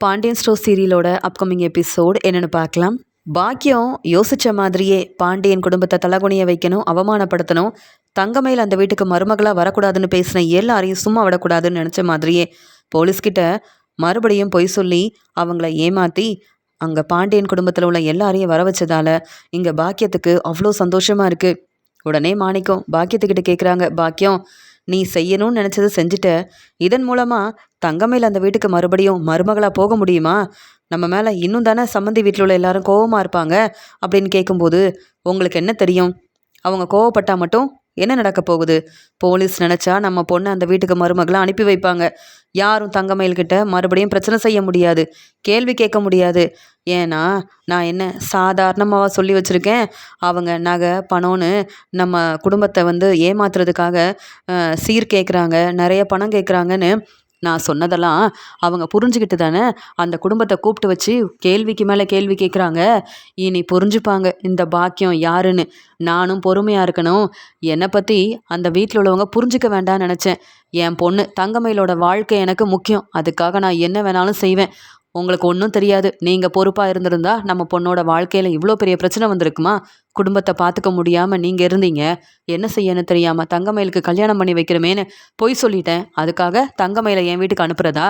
Pandian store சீரியலோட upcoming episode என்னென்னு பார்க்கலாம். பாக்கியம் யோசிச்ச மாதிரியே பாண்டியன் குடும்பத்தை தலகுனிய வைக்கணும் அவமானப்படுத்தணும். தங்கமையில் அந்த வீட்டுக்கு மருமகளாக வரக்கூடாதுன்னு பேசின எல்லாரையும் சும்மா விடக்கூடாதுன்னு நினச்ச மாதிரியே போலீஸ்கிட்ட மறுபடியும் பொய் சொல்லி அவங்கள ஏமாற்றி அங்கே பாண்டியன் குடும்பத்தில் உள்ள எல்லாரையும் வர வச்சதால இங்கே பாக்கியத்துக்கு அவ்வளோ சந்தோஷமாக இருக்குது உடனே மாணிக்கம் பாக்கியத்துக்கிட்ட கேட்குறாங்க பாக்கியம் நீ செய்யணும்னு நினச்சதை செஞ்சுட்ட இதன் மூலமாக தங்கமேல் அந்த வீட்டுக்கு மறுபடியும் மருமகளாக போக முடியுமா? நம்ம மேலே இன்னும் தானே சம்மந்தி வீட்டில் உள்ள எல்லாரும் கோவமாக இருப்பாங்க? அப்படின்னு கேட்கும்போது உங்களுக்கு என்ன தெரியும்? அவங்க கோவப்பட்டால் மட்டும் என்ன நடக்க போகுது? போலீஸ் நினச்சா நம்ம பொண்ணு அந்த வீட்டுக்கு மருமகளை அனுப்பி வைப்பாங்க. யாரும் தங்கமயில்கிட்ட மறுபடியும் பிரச்சனை செய்ய முடியாது. கேள்வி கேட்க முடியாது. ஏன்னா நான் என்ன சாதாரணமாக சொல்லி வச்சுருக்கேன்? அவங்க நகை பணம்னு நம்ம குடும்பத்தை வந்து ஏமாத்துறதுக்காக சீர் கேட்குறாங்க நிறைய பணம் கேட்குறாங்கன்னு நான் சொன்னதெல்லாம் அவங்க புரிஞ்சுக்கிட்டு தானே அந்த குடும்பத்தை கூப்பிட்டு வச்சு கேள்விக்கு மேலே கேள்வி கேட்குறாங்க இனி புரிஞ்சுப்பாங்க இந்த பாக்கியம் யாருன்னு. நானும் பொறுமையாக இருக்கணும். என்னை பற்றி அந்த வீட்டில் உள்ளவங்க புரிஞ்சுக்க வேண்டாம்னு நினச்சேன். என் பொண்ணு தங்கமயிலோட வாழ்க்கை எனக்கு முக்கியம். அதுக்காக நான் என்ன வேணாலும் செய்வேன். உங்களுக்கு ஒன்றும் தெரியாது. நீங்கள் பொறுப்பாக இருந்திருந்தா நம்ம பொண்ணோட வாழ்க்கையில் இவ்வளோ பெரிய பிரச்சனை வந்திருக்குமா? குடும்பத்தை பார்த்துக்க முடியாமல் நீங்கள் இருந்தீங்க. என்ன செய்யணும் தெரியாமல் தங்கமயிலுக்கு கல்யாணம் பண்ணி வைக்கிறமேன்னு பொய் சொல்லிட்டேன். அதுக்காக தங்கமயிலை என் வீட்டுக்கு அனுப்புறதா?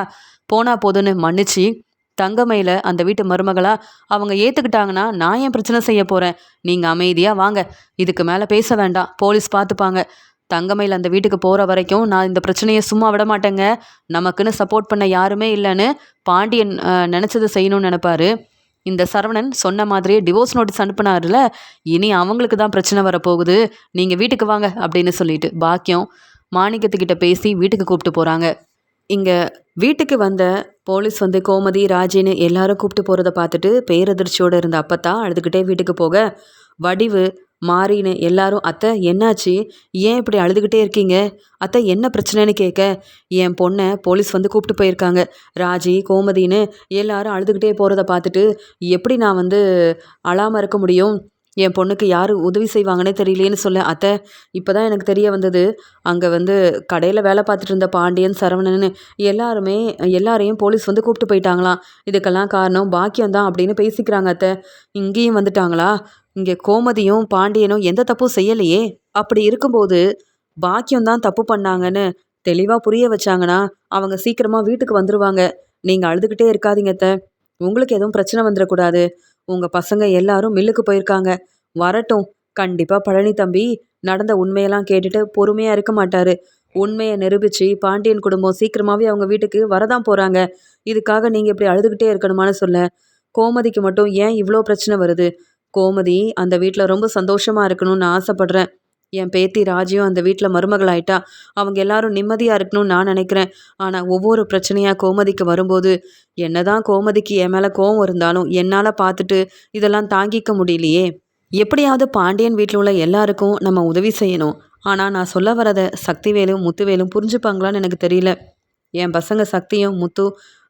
போனா போதுன்னு மன்னிச்சு தங்கமயில அந்த வீட்டு மருமகளா அவங்க ஏற்றுக்கிட்டாங்கன்னா நான் ஏன் பிரச்சனை செய்ய போகிறேன் நீங்கள் அமைதியாக வாங்க. இதுக்கு மேலே பேச வேண்டாம். போலீஸ் பார்த்துப்பாங்க தங்கமயில் அந்த வீட்டுக்கு போகிற வரைக்கும் நான் இந்த பிரச்சனையை சும்மா விட மாட்டேங்க. நமக்குன்னு சப்போர்ட் பண்ண யாருமே இல்லைன்னு பாண்டியன் நினச்சதை செய்யணும்னு நினப்பாரு. இந்த சரவணன் சொன்ன மாதிரியே டிவோர்ஸ் நோட்டீஸ் அனுப்புனாருல இனி அவங்களுக்கு தான் பிரச்சனை வரப்போகுது. நீங்கள் வீட்டுக்கு வாங்க அப்படின்னு சொல்லிட்டு பாக்கியம் மாணிக்கத்துக்கிட்ட பேசி வீட்டுக்கு கூப்பிட்டு போகிறாங்க இங்கே வீட்டுக்கு வந்த போலீஸ் வந்து கோமதி ராஜின்னு எல்லாரும் கூப்பிட்டு போகிறத பார்த்துட்டு பேரதிர்ச்சியோடு இருந்த அப்பத்தா அழுதுகிட்டே வீட்டுக்கு போக வடிவு மாறின்னு எல்லாரும் அத்தை என்னாச்சு? ஏன் இப்படி அழுதுகிட்டே இருக்கீங்க? அத்தை என்ன பிரச்சனைன்னு கேட்க என் பொண்ணை போலீஸ் வந்து கூப்பிட்டு போயிருக்காங்க. ராஜி கோமதின்னு எல்லாரும் அழுதுகிட்டே போகிறத பார்த்துட்டு எப்படி நான் வந்து அழாமல் இருக்க முடியும்? என் பொண்ணுக்கு யார் உதவி செய்வாங்கன்னே தெரியலேன்னு சொல்ல அத்தை. இப்போ தான் எனக்கு தெரிய வந்தது. அங்கே வந்து கடையில் வேலை பார்த்துட்டு இருந்த பாண்டியன் சரவணன் எல்லாருமே எல்லாரையும் போலீஸ் வந்து கூப்பிட்டு போயிட்டாங்களாம். இதுக்கெல்லாம் காரணம் பாக்கியம் தான் அப்படின்னு பேசிக்கிறாங்க அத்தை. இங்கேயும் வந்துட்டாங்களா? இங்கே கோமதியும் பாண்டியனும் எந்த தப்பும் செய்யலையே. அப்படி இருக்கும்போது பாக்கியம் தான் தப்பு பண்ணாங்கன்னு தெளிவாக புரிய வச்சாங்கன்னா அவங்க சீக்கிரமாக வீட்டுக்கு வந்துருவாங்க. நீங்கள் அழுதுகிட்டே இருக்காதீங்க அத்தை. உங்களுக்கு எதுவும் பிரச்சனை வந்துடக்கூடாது. உங்கள் பசங்க எல்லாரும் மில்லுக்கு போயிருக்காங்க. வரட்டும். கண்டிப்பாக பழனி தம்பி நடந்த உண்மையெல்லாம் கேட்டுட்டு பொறுமையாக இருக்க மாட்டார். உண்மையை நிரூபித்து பாண்டியன் குடும்பம் சீக்கிரமாகவே அவங்க வீட்டுக்கு வரதான் போகிறாங்க இதுக்காக நீங்கள் இப்படி அழுதுகிட்டே இருக்கணுமான்னு சொல்ல. கோமதிக்கு மட்டும் ஏன் இவ்வளோ பிரச்சனை வருது? கோமதி அந்த வீட்டில் ரொம்ப சந்தோஷமாக இருக்கணும்னு ஆசைப்படுறேன். என் பேத்தி ராஜியும் அந்த வீட்டில் மருமகளாயிட்டா. அவங்க எல்லாரும் நிம்மதியாக இருக்கணும்னு நான் நினைக்கிறேன். ஆனால் ஒவ்வொரு பிரச்சனையாக கோமதிக்கு வரும்போது என்னதான் கோமதிக்கு என் மேலே கோவம் இருந்தாலும் என்னால் பார்த்துட்டு இதெல்லாம் தாங்கிக்க முடியலையே. எப்படியாவது பாண்டியன் வீட்டில் உள்ள எல்லாருக்கும் நம்ம உதவி செய்யணும். ஆனால் நான் சொல்ல வரத சக்திவேலும் முத்துவேலும் புரிஞ்சுப்பாங்களான்னு எனக்கு தெரியல. என் பசங்க சக்தியும் முத்து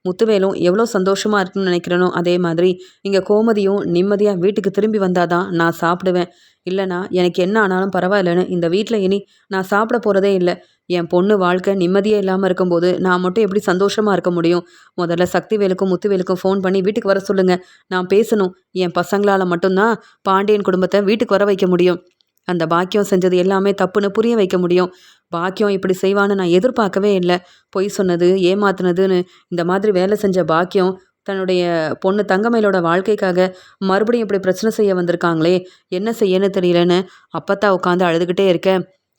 முத்துவேலும் எவ்வளோ சந்தோஷமாக இருக்குன்னு நினைக்கிறேனோ அதே மாதிரி இங்கே கோமதியும் நிம்மதியாக வீட்டுக்கு திரும்பி வந்தாதான் நான் சாப்பிடுவேன். இல்லைனா எனக்கு என்ன ஆனாலும் பரவாயில்லைன்னு இந்த வீட்டில் இனி நான் சாப்பிட போகிறதே இல்லை. என் பொண்ணு வாழ்க்கை நிம்மதியே இல்லாமல் இருக்கும்போது நான் மட்டும் எப்படி சந்தோஷமாக இருக்க முடியும்? முதல்ல சக்திவேலுக்கும் முத்துவேலுக்கும் ஃபோன் பண்ணி வீட்டுக்கு வர சொல்லுங்கள் நான் பேசணும். என் பசங்களால் மட்டும்தான் பாண்டியன் குடும்பத்தை வீட்டுக்கு வர வைக்க முடியும். அந்த பாக்கியம் செஞ்சது எல்லாமே தப்புன்னு புரிய வைக்க முடியும். பாக்கியம் இப்படி செய்வான்னு நான் எதிர்பார்க்கவே இல்லை. பொய் சொன்னது ஏமாத்துனதுன்னு இந்த மாதிரி வேலை செஞ்ச பாக்கியம் தன்னுடைய பொண்ணு தங்கமயிலோட வாழ்க்கைக்காக மறுபடியும் இப்படி பிரச்சனை செய்ய வந்திருக்காங்களே? என்ன செய்யன்னு தெரியலன்னு அப்பத்தா உட்காந்து அழுதுகிட்டே இருக்க.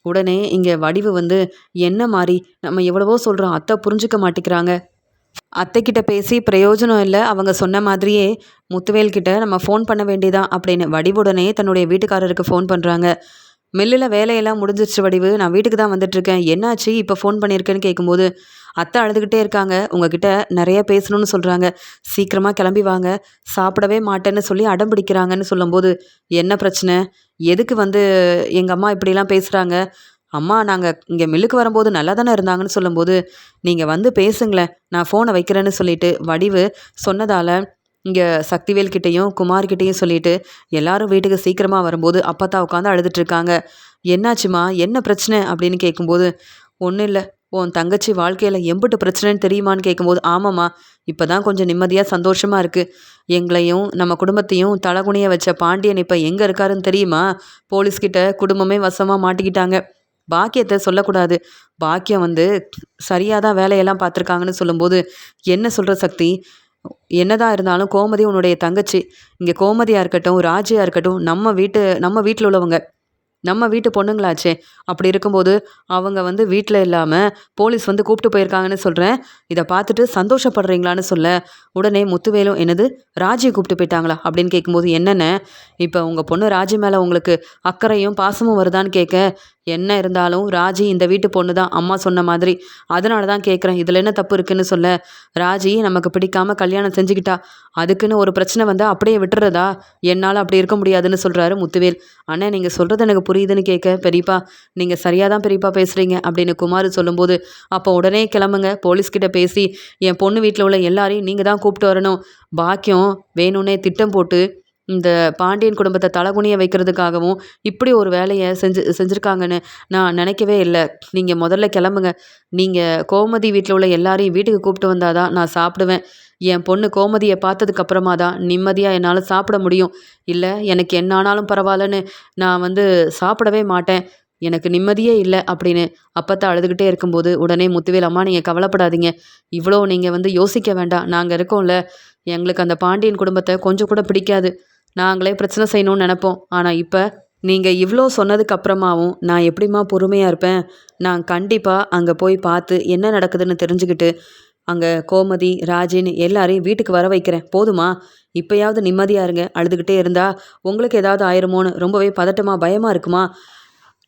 உடனே இங்கே வடிவு வந்து என்ன மாதிரி நம்ம எவ்வளவோ சொல்கிறோம் அத்தை புரிஞ்சுக்க மாட்டேங்கிறாங்க. அத்தைக்கிட்ட பேசி பிரயோஜனம் இல்லை அவங்க சொன்ன மாதிரியே முத்துவேல்கிட்ட நம்ம ஃபோன் பண்ண வேண்டியதான் அப்படின்னு வடிவுடனே தன்னுடைய வீட்டுக்காரருக்கு ஃபோன் பண்ணுறாங்க மில்லில் வேலையெல்லாம் முடிஞ்சிருச்சு வடிவு நான் வீட்டுக்கு தான் வந்துட்டுருக்கேன் என்னாச்சு? இப்போ ஃபோன் பண்ணியிருக்கேன்னு கேட்கும்போது அத்தை அழுதுகிட்டே இருக்காங்க. உங்ககிட்ட நிறைய பேசணும்னு சொல்கிறாங்க சீக்கிரமாக கிளம்பி வாங்க. சாப்பிடவே மாட்டேன்னு சொல்லி அடம் பிடிக்கிறாங்கன்னு சொல்லும்போது என்ன பிரச்சனை? எதுக்கு வந்து எங்கள் அம்மா இப்படிலாம் பேசுகிறாங்க அம்மா நாங்கள் இங்கே மில்லுக்கு வரும்போது நல்லா தானே இருந்தாங்கன்னு சொல்லும்போது நீங்கள் வந்து பேசுங்களேன். நான் ஃபோனை வைக்கிறேன்னு சொல்லிட்டு வடிவு சொன்னதால் இங்கே சக்திவேல் கிட்டேயும் குமார்கிட்டேயும் சொல்லிட்டு எல்லாரும் வீட்டுக்கு சீக்கிரமாக வரும்போது அப்பத்தா உட்காந்து அழுதுட்டு இருக்காங்க. என்னாச்சுமா? என்ன பிரச்சனை? அப்படின்னு கேட்கும்போது ஒன்றும் இல்லை. உன் தங்கச்சி வாழ்க்கையில் எம்பிட்டு பிரச்சனைன்னு தெரியுமான்னு கேட்கும்போது ஆமாம்மா இப்போ தான் கொஞ்சம் நிம்மதியாக சந்தோஷமாக இருக்குது எங்களையும் நம்ம குடும்பத்தையும் தலகுனிய வச்ச பாண்டியன் இப்போ எங்கே இருக்காருன்னு தெரியுமா? போலீஸ்கிட்ட குடும்பமே வசமாக மாட்டிக்கிட்டாங்க. பாக்கியத்தை சொல்லக்கூடாது. பாக்கியம் வந்து சரியாக தான் வேலையெல்லாம் பார்த்துருக்காங்கன்னு சொல்லும்போது என்ன சொல்கிற சக்தி? என்னதான் இருந்தாலும் கோமதி உன்னுடைய தங்கச்சி. இங்கே கோமதியாக இருக்கட்டும் ராஜியாக இருக்கட்டும் நம்ம வீட்டு நம்ம வீட்டில் உள்ளவங்க. நம்ம வீட்டு பொண்ணுங்களாச்சே. அப்படி இருக்கும்போது அவங்க வந்து வீட்டில் இல்லாமல் போலீஸ் வந்து கூப்பிட்டு போயிருக்காங்கன்னு சொல்கிறேன் இதை பார்த்துட்டு சந்தோஷப்படுறீங்களான்னு சொல்ல உடனே முத்துவேலும் என்னது? ராஜியை கூப்பிட்டு போயிட்டாங்களா? அப்படின்னு கேட்கும்போது என்னென்ன? இப்போ உங்கள் பொண்ணு ராஜி மேலே உங்களுக்கு அக்கறையும் பாசமும் வருதான்னு கேட்க என்ன இருந்தாலும் ராஜி இந்த வீட்டு பொண்ணு தான் அம்மா சொன்ன மாதிரி. அதனால தான் கேட்குறேன் இதில் என்ன தப்பு இருக்குன்னு சொல்ல ராஜி நமக்கு பிடிக்காம கல்யாணம் செஞ்சுக்கிட்டா அதுக்குன்னு ஒரு பிரச்சனை வந்தால் அப்படியே விட்டுறதா? என்னால் அப்படி இருக்க முடியாதுன்னு சொல்கிறாரு முத்துவேல். அண்ணா நீங்கள் சொல்கிறது எனக்கு புரியுதுன்னு கேட்க பெரியப்பா நீங்கள் சரியாக தான் பெரியப்பா பேசுகிறீங்க அப்படின்னு குமார் சொல்லும்போது அப்போ உடனே கிளம்புங்க. போலீஸ்கிட்ட பேசி என் பொண்ணு வீட்டில் உள்ள எல்லாரையும் நீங்கள் தான் கூப்பிட்டு வரணும். பாக்கியம் வேணும்னே திட்டம் போட்டு இந்த பாண்டியன் குடும்பத்தை தலகுனிய வைக்கிறதுக்காகவும் இப்படி ஒரு வேலையை செஞ்சு செஞ்சுருக்காங்கன்னு நான் நினைக்கவே இல்லை. நீங்கள் முதல்ல கிளம்புங்க. நீங்கள் கோமதி வீட்டில் உள்ள எல்லாரையும் வீட்டுக்கு கூப்பிட்டு வந்தால் தான் நான் சாப்பிடுவேன். என் பொண்ணு கோமதியை பார்த்ததுக்கு அப்புறமா தான் நிம்மதியாக என்னால் சாப்பிட முடியும். இல்லை எனக்கு என்ன ஆனாலும் பரவாயில்லன்னு நான் வந்து சாப்பிடவே மாட்டேன். எனக்கு நிம்மதியே இல்லை அப்படின்னு அப்பத்தா அழுதுகிட்டே இருக்கும்போது உடனே முத்துவேல் அம்மா நீங்கள் கவலைப்படாதீங்க. இவ்வளோ நீங்கள் வந்து யோசிக்க வேண்டாம். நாங்கள் இருக்கோம்ல. எங்களுக்கு அந்த பாண்டியன் குடும்பத்தை கொஞ்சம் கூட பிடிக்காது. நாங்களே பிரச்சனை செய்யணும்னு நினப்போம். ஆனால் இப்போ நீங்கள் இவ்வளோ சொன்னதுக்கு அப்புறமாவும் நான் எப்படிம்மா பொறுமையாக இருப்பேன்? நான் கண்டிப்பாக அங்கே போய் பார்த்து என்ன நடக்குதுன்னு தெரிஞ்சுக்கிட்டு அங்கே கோமதி ராஜின் எல்லாரையும் வீட்டுக்கு வர வைக்கிறேன். போதுமா? இப்போயாவது நிம்மதியாக இருங்க. அழுதுகிட்டே இருந்தால் உங்களுக்கு ஏதாவது ஆயிருமோன்னு ரொம்பவே பதட்டமாக பயமாக இருக்குமா?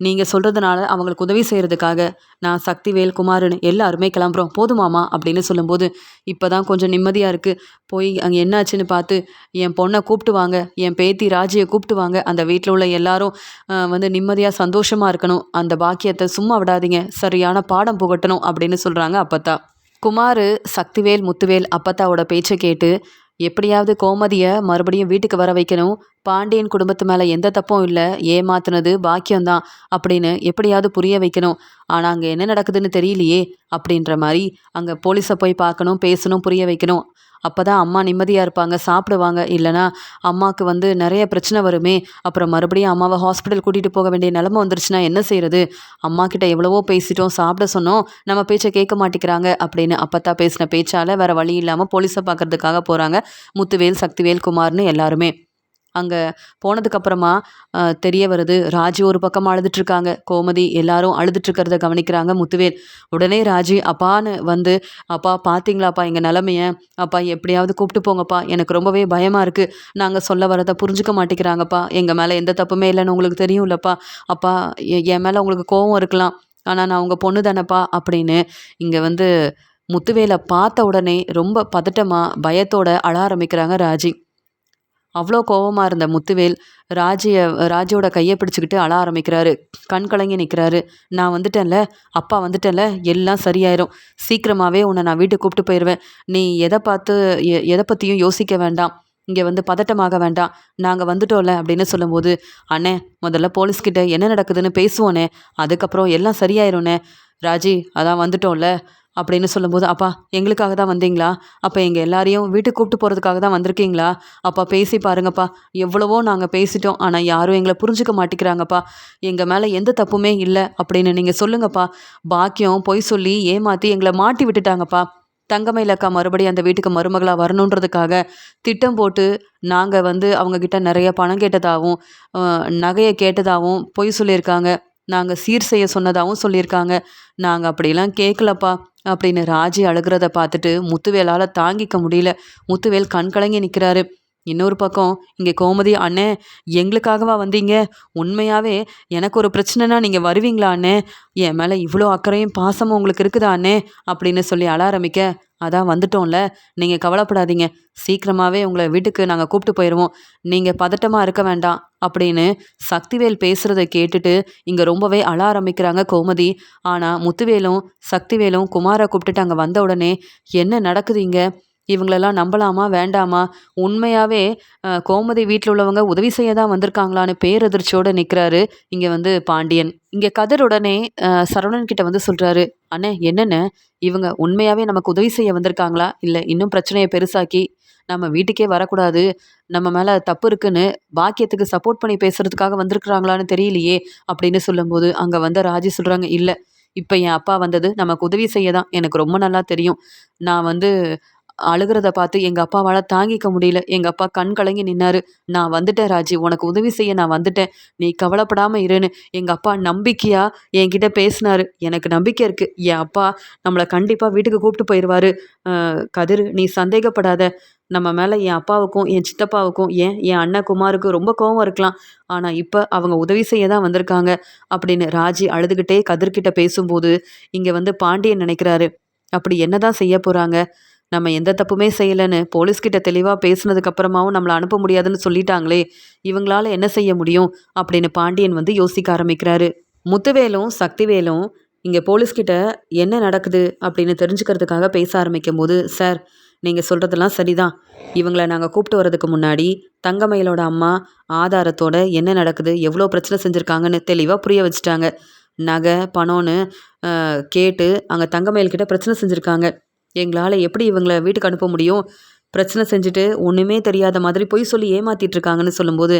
நீங்கள் சொல்கிறதுனால அவங்களுக்கு உதவி செய்கிறதுக்காக நான் சக்திவேல் குமாருன்னு எல்லாருமே கிளம்புறோம். போதுமாமா அப்படின்னு சொல்லும்போது இப்போ தான் கொஞ்சம் நிம்மதியாக இருக்குது போய் அங்கே என்னாச்சுன்னு பார்த்து என் பொண்ணை கூப்பிட்டு வாங்க என் பேத்தி ராஜியை கூப்பிட்டு வாங்க. அந்த வீட்டில் உள்ள எல்லாரும் வந்து நிம்மதியாக சந்தோஷமாக இருக்கணும். அந்த பாக்கியத்தை சும்மா விடாதீங்க. சரியான பாடம் புகட்டணும் அப்படின்னு சொல்கிறாங்க அப்பத்தா. குமார் சக்திவேல் முத்துவேல் அப்பத்தாவோட பேச்சை கேட்டு எப்படியாவது கோமதியை மறுபடியும் வீட்டுக்கு வர வைக்கணும். பாண்டியன் குடும்பத்து மேலே எந்த தப்பும் இல்லை. ஏமாத்துனது பாக்கியம்தான் அப்படின்னு எப்படியாவது புரிய வைக்கணும். ஆனால் அங்கே என்ன நடக்குதுன்னு தெரியலையே அப்படின்ற மாதிரி அங்கே போலீஸை போய் பார்க்கணும் பேசணும் புரிய வைக்கணும். அப்போ தான் அம்மா நிம்மதியாக இருப்பாங்க சாப்பிடுவாங்க. இல்லைனா அம்மாவுக்கு வந்து நிறைய பிரச்சனை வருமே அப்புறம் மறுபடியும் அம்மாவை ஹாஸ்பிட்டல் கூட்டிகிட்டு போக வேண்டிய நிலமை வந்துருச்சுன்னா என்ன செய்கிறது அம்மா கிட்ட எவ்வளவோ பேசிட்டோம் சாப்பிட சொன்னோம் நம்ம பேச்சை கேட்க மாட்டேங்கிறாங்க அப்படின்னு அப்பத்தா பேசின பேச்சால் வேறு வழி இல்லாமல் போலீஸை பார்க்குறதுக்காக போகிறாங்க முத்துவேல் சக்திவேல் குமார்னு எல்லாருமே. அங்கே போனதுக்கப்புறமா தெரிய வருது ராஜி ஒரு பக்கம் அழுதுட்ருக்காங்க. கோமதி எல்லாரும் அழுதுட்ருக்கிறத கவனிக்கிறாங்க முத்துவேல். உடனே ராஜி அப்பான்னு வந்து அப்பா பார்த்தீங்களாப்பா எங்கள் நிலமைய? அப்பா எப்படியாவது கூப்பிட்டு போங்கப்பா. எனக்கு ரொம்பவே பயமாக இருக்குது நாங்கள் சொல்ல வரதை புரிஞ்சுக்க மாட்டேங்கிறாங்கப்பா. எங்கள் மேலே எந்த தப்புமே இல்லைன்னு உங்களுக்கு தெரியும்லப்பா. அப்பா என் மேலே உங்களுக்கு கோவம் இருக்கலாம். ஆனால் நான் உங்கள் பொண்ணு தானேப்பா அப்படின்னு இங்கே வந்து முத்துவேலை பார்த்த உடனே ரொம்ப பதட்டமாக பயத்தோட அழ ஆரம்பிக்கிறாங்க ராஜி. அவ்வளோ கோபமாக இருந்த முத்துவேல் ராஜிய ராஜியோட கையை பிடிச்சிக்கிட்டு அழ ஆரம்பிக்கிறாரு. கண் கலங்கி நிற்கிறாரு நான் வந்துட்டேன்ல அப்பா வந்துட்டேன்ல எல்லாம் சரியாயிரும். சீக்கிரமாகவே உன்னை நான் வீட்டுக்கு கூப்பிட்டு போயிடுவேன் நீ எதை பார்த்து எ எதை பற்றியும் யோசிக்க வேண்டாம். இங்கே வந்து பதட்டமாக வேண்டாம். நாங்கள் வந்துட்டோம்ல அப்படின்னு சொல்லும்போது அண்ணே முதல்ல போலீஸ்கிட்ட என்ன நடக்குதுன்னு பேசுவோண்ணே. அதுக்கப்புறம் எல்லாம் சரியாயிரும்ண்ணே. ராஜி அதான் வந்துட்டோம்ல. அப்படின்னு சொல்லும்போது அப்பா எங்களுக்காக தான் வந்தீங்களா? அப்போ எங்கள் எல்லாரையும் வீட்டுக்கு கூப்பிட்டு போகிறதுக்காக தான் வந்திருக்கீங்களா? அப்பா பேசி பாருங்கப்பா. எவ்வளவோ நாங்கள் பேசிட்டோம். ஆனால் யாரும் எங்களை புரிஞ்சுக்க மாட்டேங்கிறாங்கப்பா. எங்கள் மேலே எந்த தப்புமே இல்லை அப்படின்னு நீங்கள் சொல்லுங்கப்பா. பாக்கியம் பொய் சொல்லி ஏமாற்றி எங்களை மாட்டி விட்டுட்டாங்கப்பா. தங்கமயிலக்கா மறுபடியும் அந்த வீட்டுக்கு மருமகளாக வரணுன்றதுக்காக திட்டம் போட்டு நாங்கள் வந்து அவங்கக்கிட்ட நிறைய பணம் கேட்டதாகவும் நகையை கேட்டதாகவும் பொய் சொல்லியிருக்காங்க. நாங்கள் சீர் செய்ய சொன்னதாகவும் சொல்லியிருக்காங்க. நாங்கள் அப்படிலாம் கேட்கலப்பா அப்படின்னு ராஜி அழுகிறத பார்த்துட்டு முத்துவேலால் தாங்கிக்க முடியல. முத்துவேல் கண் கலங்கி நிற்கிறாரு இன்னொரு பக்கம் இங்கே கோமதி அண்ணே எங்களுக்காகவா வந்தீங்க? உண்மையாகவே எனக்கு ஒரு பிரச்சனைனா நீங்கள் வருவீங்களா அண்ணே? என் மேலே இவ்வளோ அக்கறையும் பாசமும் உங்களுக்கு இருக்குதா அண்ணே? அப்படின்னு சொல்லி அழ ஆரம்பிக்க அதான் வந்துட்டோம்ல. நீங்கள் கவலைப்படாதீங்க. சீக்கிரமாகவே உங்களை வீட்டுக்கு நாங்கள் கூப்பிட்டு போயிடுவோம் நீங்கள் பதட்டமாக இருக்க வேண்டாம் அப்படின்னு சக்திவேல் பேசுகிறத கேட்டுட்டு இங்கே ரொம்பவே அழ ஆரம்பிக்கிறாங்க கோமதி. ஆனால் முத்துவேலும் சக்திவேலும் குமாரை கூப்பிட்டுட்டு அங்கே வந்த உடனே என்ன நடக்குது இங்கே? இவங்களெல்லாம் நம்பலாமா வேண்டாமா? உண்மையாகவே கோமதி வீட்டில் உள்ளவங்க உதவி செய்ய தான் வந்திருக்காங்களான்னு பேரதிர்ச்சியோடு நிற்கிறாரு இங்கே வந்து பாண்டியன். இங்கே கதிர் உடனே சரவணன் கிட்ட வந்து சொல்கிறாரு அண்ணே என்னென்ன? இவங்க உண்மையாகவே நமக்கு உதவி செய்ய வந்திருக்காங்களா? இல்லை இன்னும் பிரச்சனையை பெருசாக்கி நம்ம வீட்டுக்கே வரக்கூடாது. நம்ம மேலே தப்பு இருக்குன்னு பாக்கியத்துக்கு சப்போர்ட் பண்ணி பேசுகிறதுக்காக வந்திருக்கிறாங்களான்னு தெரியலையே அப்படின்னு சொல்லும்போது அங்கே வந்த ராஜி சொல்கிறாங்க இல்லை இப்போ என் அப்பா வந்தது நமக்கு உதவி செய்ய தான் எனக்கு ரொம்ப நல்லா தெரியும். நான் வந்து அழுகிறத பார்த்து எங்கள் அப்பாவால் தாங்கிக்க முடியல. எங்கள் அப்பா கண் கலங்கி நின்னாரு. நான் வந்துட்டேன் ராஜி. உனக்கு உதவி செய்ய நான் வந்துட்டேன். நீ கவலைப்படாமல் இருன்னு. எங்கள் அப்பா நம்பிக்கையா என்கிட்ட பேசினாரு. எனக்கு நம்பிக்கை இருக்குது என் அப்பா நம்மளை கண்டிப்பாக வீட்டுக்கு கூப்பிட்டு போயிடுவாரு கதிர் நீ சந்தேகப்படாத. நம்ம மேலே என் அப்பாவுக்கும் என் சித்தப்பாவுக்கும் ஏன் என் அண்ணன் குமாருக்கும் ரொம்ப கோவம் இருக்கலாம். ஆனால் இப்போ அவங்க உதவி செய்ய தான் வந்திருக்காங்க அப்படின்னு ராஜி அழுதுகிட்டே கதிர்கிட்ட பேசும்போது இங்கே வந்து பாண்டியன் நினைக்கிறாரு. அப்படி என்னதான் செய்ய போகிறாங்க நம்ம எந்த தப்புமே செய்யலைன்னு போலீஸ்கிட்ட தெளிவாக பேசுனதுக்கு அப்புறமாவும் நம்மளை அனுப்ப முடியாதுன்னு சொல்லிட்டாங்களே இவங்களால என்ன செய்ய முடியும்? அப்படின்னு பாண்டியன் வந்து யோசிக்க ஆரம்பிக்கிறாரு. முத்துவேலும் சக்திவேலும் இங்கே போலீஸ்கிட்ட என்ன நடக்குது? அப்படின்னு தெரிஞ்சுக்கிறதுக்காக பேச ஆரம்பிக்கும் போது சார் நீங்கள் சொல்கிறதெல்லாம் சரிதான். இவங்களை நாங்கள் கூப்பிட்டு வரதுக்கு முன்னாடி தங்கமயிலோட அம்மா ஆதாரத்தோட என்ன நடக்குது எவ்வளோ பிரச்சனை செஞ்சுருக்காங்கன்னு தெளிவாக புரிய வச்சுட்டாங்க. நகை பணம்னு கேட்டு அங்கே தங்கமயில்கிட்ட பிரச்சனை செஞ்சுருக்காங்க. எங்களால் எப்படி இவங்களை வீட்டுக்கு அனுப்ப முடியும்? பிரச்சனை செஞ்சுட்டு ஒன்றுமே தெரியாத மாதிரி பொய் சொல்லி ஏமாற்றிட்டு இருக்காங்கன்னு சொல்லும்போது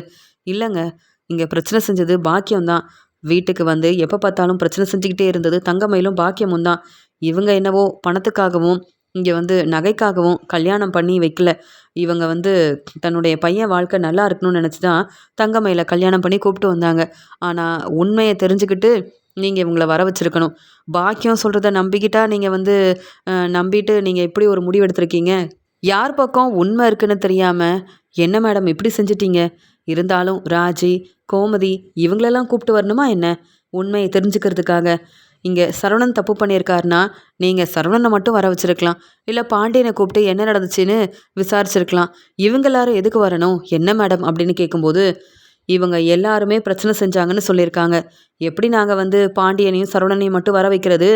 இல்லைங்க இங்கே பிரச்சனை செஞ்சது பாக்கியம்தான் வீட்டுக்கு வந்து எப்போ பார்த்தாலும் பிரச்சனை செஞ்சுக்கிட்டே இருந்தது தங்கமயிலும் பாக்கியமும் தான். இவங்க என்னவோ பணத்துக்காகவும் இங்கே வந்து நகைக்காகவும் கல்யாணம் பண்ணி வைக்கல. இவங்க வந்து தன்னுடைய பையன் வாழ்க்கை நல்லா இருக்கணும்னு நினச்சி தான் தங்கமயில கல்யாணம் பண்ணி கூப்பிட்டு வந்தாங்க. ஆனால் உண்மையை தெரிஞ்சுக்கிட்டு நீங்கள் இவங்களை வர வச்சுருக்கணும். பாக்கியம் சொல்கிறத நம்பிக்கிட்டா நீங்கள் வந்து நம்பிட்டு நீங்கள் இப்படி ஒரு முடிவு எடுத்திருக்கீங்க? யார் பக்கம் உண்மை இருக்குன்னு தெரியாமல் என்ன மேடம் இப்படி செஞ்சிட்டீங்க? இருந்தாலும் ராஜி கோமதி இவங்களெல்லாம் கூப்பிட்டு வரணுமா என்ன? உண்மையை தெரிஞ்சுக்கிறதுக்காக. இங்கே சரவணன் தப்பு பண்ணியிருக்காருனா நீங்கள் சரவணனை மட்டும் வர வச்சுருக்கலாம். இல்லை பாண்டியனை கூப்பிட்டு என்ன நடந்துச்சுன்னு விசாரிச்சிருக்கலாம். இவங்க எல்லாரும் எதுக்கு வரணும்? என்ன மேடம்? அப்படின்னு கேட்கும்போது இவங்க எல்லாருமே பிரச்சனை செஞ்சாங்கன்னு சொல்லியிருக்காங்க. எப்படி நாங்கள் வந்து பாண்டியனையும் சரவணனையும் மட்டும் வர வைக்கிறது?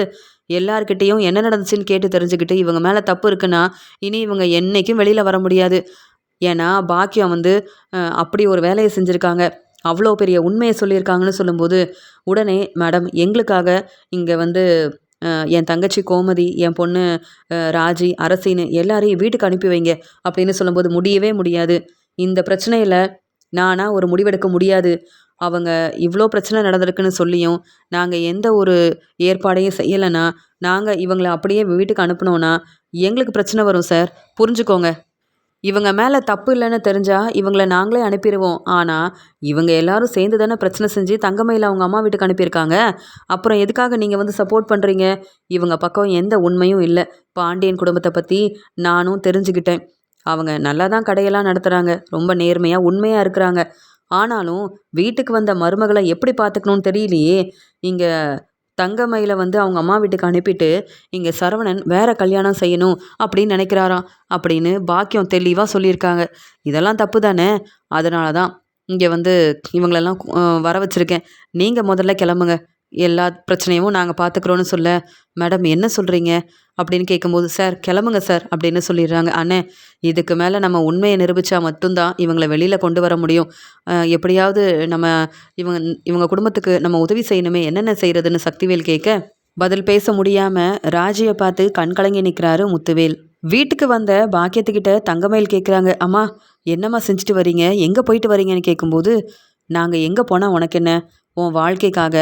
எல்லார்கிட்டேயும் என்ன நடந்துச்சுன்னு கேட்டு தெரிஞ்சுக்கிட்டு இவங்க மேலே தப்பு இருக்குன்னா இனி இவங்க என்னைக்கும் வெளியில் வர முடியாது. ஏன்னா பாக்கியம் வந்து அப்படி ஒரு வேலையை செஞ்சுருக்காங்க. அவ்வளோ பெரிய உண்மையை சொல்லியிருக்காங்கன்னு சொல்லும்போது உடனே மேடம் எங்களுக்காக இங்கே வந்து என் தங்கச்சி கோமதி என் பொண்ணு ராஜி அரசின்னு எல்லாரையும் வீட்டுக்கு அனுப்பி வைங்க. அப்படின்னு சொல்லும்போது முடியவே முடியாது. இந்த பிரச்சனையில் நானாக ஒரு முடிவெடுக்க முடியாது. அவங்க இவ்வளோ பிரச்சனை நடந்திருக்குன்னு சொல்லியும் நாங்கள் எந்த ஒரு ஏற்பாடையும் செய்யலைன்னா நாங்கள் இவங்களை அப்படியே வீட்டுக்கு அனுப்பினோன்னா எங்களுக்கு பிரச்சனை வரும் சார். புரிஞ்சுக்கோங்க. இவங்க மேலே தப்பு இல்லைன்னு தெரிஞ்சால் இவங்கள நாங்களே அனுப்பிடுவோம் ஆனால் இவங்க எல்லாரும் சேர்ந்து தானே பிரச்சனை செஞ்சு தங்கமையில் அவங்க அம்மா வீட்டுக்கு அனுப்பியிருக்காங்க. அப்புறம் எதுக்காக நீங்கள் வந்து சப்போர்ட் பண்ணுறீங்க இவங்க பக்கம் எந்த உண்மையும் இல்லை. பாண்டியன் குடும்பத்தை பற்றி நானும் தெரிஞ்சுக்கிட்டேன். அவங்க நல்லா தான் கடையெல்லாம் நடத்துகிறாங்க ரொம்ப நேர்மையாக உண்மையாக இருக்கிறாங்க. ஆனாலும் வீட்டுக்கு வந்த மருமகளை எப்படி பார்த்துக்கணும்னு தெரியலையே. இங்கே தங்கமயில வந்து அவங்க அம்மா வீட்டுக்கு அனுப்பிட்டு இங்கே சரவணன் வேற கல்யாணம் செய்யணும் அப்படின்னு நினைக்கிறாராம் அப்படின்னு பாக்கியம் தெளிவாக சொல்லியிருக்காங்க. இதெல்லாம் தப்பு தானே? அதனால தான் இங்கே வந்து இவங்களெல்லாம் வர வச்சுருக்கேன். நீங்கள் முதல்ல கிளம்புங்க. எல்லா பிரச்சனையும் நாங்கள் பார்த்துக்குறோன்னு சொல்ல மேடம் என்ன சொல்கிறீங்க அப்படின்னு கேட்கும்போது சார் கிளம்புங்க சார் அப்படின்னு சொல்லிடுறாங்க. அண்ணே இதுக்கு மேலே நம்ம உண்மையை நிரூபித்தா மட்டும்தான் இவங்களை வெளியில் கொண்டு வர முடியும். எப்படியாவது நம்ம இவங்க இவங்க குடும்பத்துக்கு நம்ம உதவி செய்யணுமே என்னென்ன செய்கிறதுன்னு சக்திவேல் கேட்க பதில் பேச முடியாமல் ராஜியை பார்த்து கண் கலங்கி நிற்கிறாரு முத்துவேல். வீட்டுக்கு வந்த பாக்கியத்துக்கிட்ட தங்கமயில் கேட்குறாங்க அம்மா என்னம்மா செஞ்சுட்டு வரீங்க? எங்கே போயிட்டு வரீங்கன்னு கேட்கும்போது நாங்கள் எங்கே போனால் உனக்கு என்ன உன் வாழ்க்கைக்காக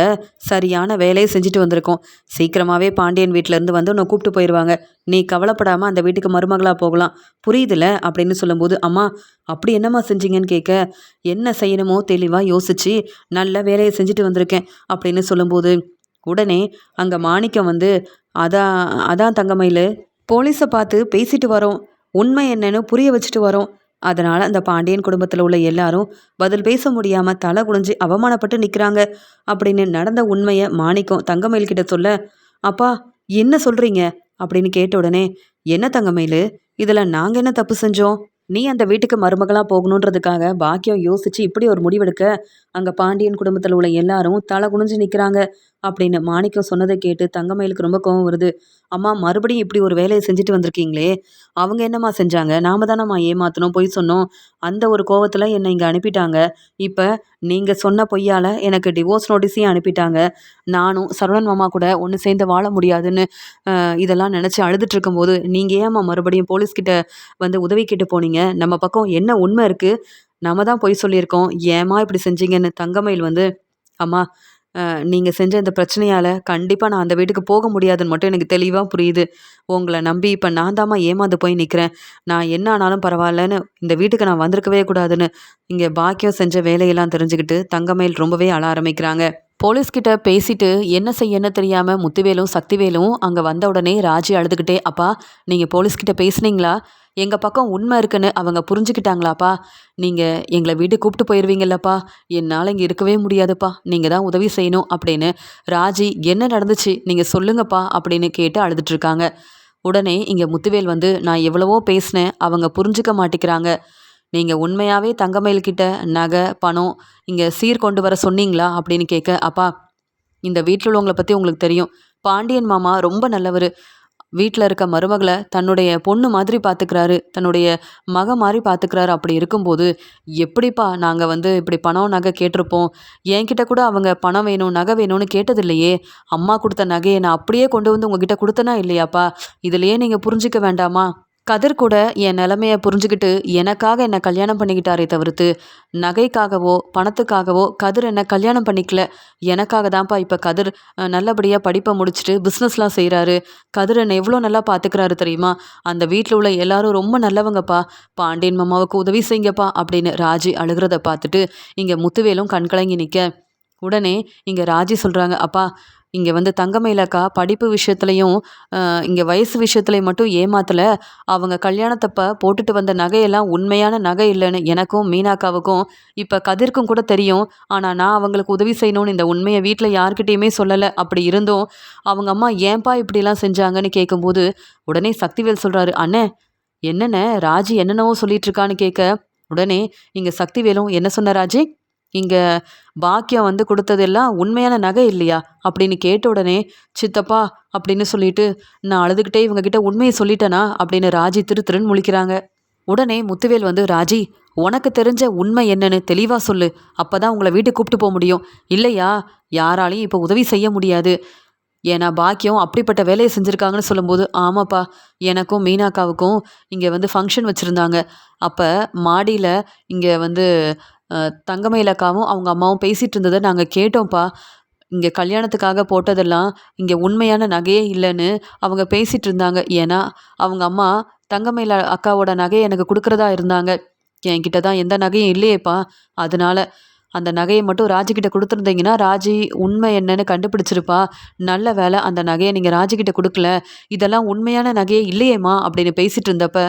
சரியான வேலையை செஞ்சுட்டு வந்திருக்கோம். சீக்கிரமாகவே பாண்டியன் வீட்டிலேருந்து வந்து உன்னை கூப்பிட்டு போயிடுவாங்க நீ கவலைப்படாமல் அந்த வீட்டுக்கு மருமகளாக போகலாம். புரியுதுல? அப்படின்னு சொல்லும்போது அம்மா அப்படி என்னம்மா செஞ்சீங்கன்னு கேட்க என்ன செய்யணுமோ தெளிவாக யோசிச்சு நல்ல வேலையை செஞ்சுட்டு வந்திருக்கேன். அப்படின்னு சொல்லும்போது உடனே அங்கே மாணிக்கம் வந்து அதான் அதான் தங்கமயில் போலீஸை பார்த்து பேசிட்டு வரோம். உண்மை என்னன்னு புரிய வச்சுட்டு வரோம். அதனால் அந்த பாண்டியன் குடும்பத்தில் உள்ள எல்லாரும் பதில் பேச முடியாமல் தலை குனிஞ்சு அவமானப்பட்டு நிற்கிறாங்க அப்படின்னு நடந்த உண்மையை மாணிக்கம் தங்கமயில் கிட்ட சொல்ல அப்பா என்ன சொல்கிறீங்க அப்படின்னு கேட்ட உடனே என்ன தங்கமயில் இதில் நாங்கள் என்ன தப்பு செஞ்சோம்? நீ அந்த வீட்டுக்கு மருமகளாக போகணுன்றதுக்காக பாக்கியம் யோசிச்சு இப்படி ஒரு முடிவெடுக்க? அங்கே பாண்டியன் குடும்பத்தில் உள்ள எல்லாரும் தலை குனிஞ்சு நிற்கிறாங்க அப்படின்னு மாணிக்கம் சொன்னதை கேட்டு தங்கமயிலுக்கு ரொம்ப கோவம் வருது. அம்மா மறுபடியும் இப்படி ஒரு வேலையை செஞ்சுட்டு வந்திருக்கீங்களே? அவங்க என்னம்மா செஞ்சாங்க? நாம தானம்மா ஏமாத்தணும் பொய் சொன்னோம். அந்த ஒரு கோவத்தில் என்னை இங்கே அனுப்பிட்டாங்க. இப்போ நீங்கள் சொன்ன பொய்யால் எனக்கு டிவோர்ஸ் நோட்டீஸையும் அனுப்பிட்டாங்க. நானும் சரவணன் மாமா கூட ஒன்று சேர்ந்து வாழ முடியாதுன்னு இதெல்லாம் நினச்சி அழுதுட்டு இருக்கும்போது நீங்கள் ஏம்மா மறுபடியும் போலீஸ்கிட்ட வந்து உதவி கேட்டு போனீங்க? நம்ம பக்கம் என்ன உண்மை இருக்குது நம்ம தான் பொய் சொல்லியிருக்கோம். ஏம்மா இப்படி செஞ்சீங்கன்னு தங்கமயில் வந்து அம்மா நீங்கள் செஞ்ச இந்த பிரச்சனையால் கண்டிப்பாக நான் அந்த வீட்டுக்கு போக முடியாதுன்னு மட்டும் எனக்கு தெளிவாக புரியுது. உங்களை நம்பி இப்போ நான் தாம்மா ஏமாந்து போய் நிற்கிறேன் நான் என்ன ஆனாலும் பரவாயில்லன்னு இந்த வீட்டுக்கு நான் வந்திருக்கவே கூடாதுன்னு. இங்கே பாக்கியம் செஞ்ச வேலையெல்லாம் தெரிஞ்சுக்கிட்டு தங்கமயில் ரொம்பவே அழ ஆரம்பிக்கிறாங்க. போலீஸ்கிட்ட பேசிட்டு என்ன செய்யன்னு தெரியாமல் முத்துவேலும் சக்திவேலும் அங்கே வந்த உடனே ராஜி அழுதுகிட்டே அப்பா நீங்கள் போலீஸ்கிட்ட பேசுனீங்களா? எங்கள் பக்கம் உண்மை இருக்குன்னு அவங்க புரிஞ்சுக்கிட்டாங்களாப்பா? நீங்கள் எங்களை வீடு கூப்பிட்டு போயிடுவீங்கல்லப்பா என்னால் இங்கே இருக்கவே முடியாதுப்பா. நீங்கள் தான் உதவி செய்யணும் அப்படின்னு ராஜி என்ன நடந்துச்சு? நீங்கள் சொல்லுங்கப்பா அப்படின்னு கேட்டு அழுதுட்ருக்காங்க உடனே இங்கே முத்துவேல் வந்து நான் எவ்வளவோ பேசினேன். அவங்க புரிஞ்சுக்க மாட்டேங்கிறாங்க நீங்கள் உண்மையாகவே தங்கமயில்கிட்ட நகை பணம் இங்கே சீர் கொண்டு வர சொன்னீங்களா அப்படின்னு கேட்க அப்பா இந்த வீட்டில் உள்ளவங்களை பற்றி உங்களுக்கு தெரியும். பாண்டியன் மாமா ரொம்ப நல்லவர். வீட்டில் இருக்க மருமகளை தன்னுடைய பொண்ணு மாதிரி பார்த்துக்கிறாரு தன்னுடைய மக மாதிரி பார்த்துக்கிறாரு அப்படி இருக்கும்போது எப்படிப்பா நாங்கள் வந்து இப்படி பணம் நகை கேட்டிருப்போம்? என்கிட்ட கூட அவங்க பணம் வேணும் நகை வேணும்னு கேட்டதில்லையே. அம்மா கொடுத்த நகையை நான் அப்படியே கொண்டு வந்து உங்ககிட்ட கொடுத்தனா இல்லையாப்பா? இதுலையே நீங்கள் புரிஞ்சிக்க வேண்டாமா? கதிர் கூட என் நிலமைய புரிஞ்சுக்கிட்டு எனக்காக என்னை கல்யாணம் பண்ணிக்கிட்டாரே தவிர்த்து நகைக்காகவோ பணத்துக்காகவோ கதிர் என்னை கல்யாணம் பண்ணிக்கல. எனக்காக தான்ப்பா இப்போ கதிர் நல்லபடியாக படிப்பை முடிச்சுட்டு பிஸ்னஸ்லாம் செய்கிறாரு கதிர் என்னை எவ்வளோ நல்லா பார்த்துக்கிறாரு தெரியுமா? அந்த வீட்டில் உள்ள எல்லாரும் ரொம்ப நல்லவங்கப்பா. பாண்டியன் மாமாவுக்கு உதவி செய்யுங்கப்பா அப்படின்னு ராஜி அழுகிறத பார்த்துட்டு இங்கே முத்துவேலும் கண்கலங்கி நிற்க உடனே இங்கே ராஜி சொல்கிறாங்க அப்பா இங்கே வந்து தங்கமயிலக்கா படிப்பு விஷயத்துலையும் இங்கே வயசு விஷயத்துலையும் மட்டும் ஏமாத்தலை. அவங்க கல்யாணத்தப்ப போட்டுட்டு வந்த நகையெல்லாம் உண்மையான நகை இல்லைன்னு எனக்கும் மீனாக்காவுக்கும் இப்போ கதிர்க்கும் கூட தெரியும். ஆனால் நான் அவங்களுக்கு உதவி செய்யணும்னு இந்த உண்மையை வீட்டில் யார்கிட்டயுமே சொல்லலை. அப்படி இருந்தும் அவங்க அம்மா ஏன்பா இப்படிலாம் செஞ்சாங்கன்னு கேட்கும்போது உடனே சக்திவேல் சொல்கிறாரு அண்ணே என்னண்ணே ராஜி என்னென்னவோ சொல்லிட்டு இருக்கான்னு கேட்க உடனே இங்கே சக்திவேலும் என்ன சொன்ன ராஜி? இங்கே பாக்கியம் வந்து கொடுத்ததெல்லாம் உண்மையான நகை இல்லையா? அப்படின்னு கேட்ட உடனே சித்தப்பா அப்படின்னு சொல்லிட்டு நான் அழுதுகிட்டே இவங்ககிட்ட உண்மையை சொல்லிட்டேனா? அப்படின்னு ராஜி திரு திருன்னு முழிக்கிறாங்க. உடனே முத்துவேல் வந்து ராஜி உனக்கு தெரிஞ்ச உண்மை என்னன்னு தெளிவாக சொல்லு. அப்போ தான் உங்களை வீட்டுக்கு கூப்பிட்டு போக முடியும். இல்லையா? யாராலையும் இப்போ உதவி செய்ய முடியாது. ஏன்னா பாக்கியம் அப்படிப்பட்ட வேலையை செஞ்சுருக்காங்கன்னு சொல்லும்போது ஆமாப்பா எனக்கும் மீனாக்காவுக்கும் இங்கே வந்து ஃபங்க்ஷன் வச்சுருந்தாங்க. அப்போ மாடியில் இங்கே வந்து தங்கமயிலக்காவும் அவங்க அம்மாவும் பேசிகிட்டு இருந்ததை நாங்கள் கேட்டோம்ப்பா. இங்கே கல்யாணத்துக்காக போட்டதெல்லாம் இங்கே உண்மையான நகையே இல்லைன்னு அவங்க பேசிகிட்டு இருந்தாங்க ஏன்னா அவங்க அம்மா தங்கமயில அக்காவோட நகையை எனக்கு கொடுக்குறதா இருந்தாங்க. என்கிட்ட தான் எந்த நகையும் இல்லையேப்பா. அதனால அந்த நகையை மட்டும் ராஜிக்கிட்ட கொடுத்துருந்தீங்கன்னா ராஜி உண்மை என்னன்னு கண்டுபிடிச்சிருப்பா. நல்ல வேலை அந்த நகையை நீங்கள் ராஜிக்கிட்ட கொடுக்கல. இதெல்லாம் உண்மையான நகையே இல்லையேம்மா அப்படின்னு பேசிகிட்டு இருந்தப்ப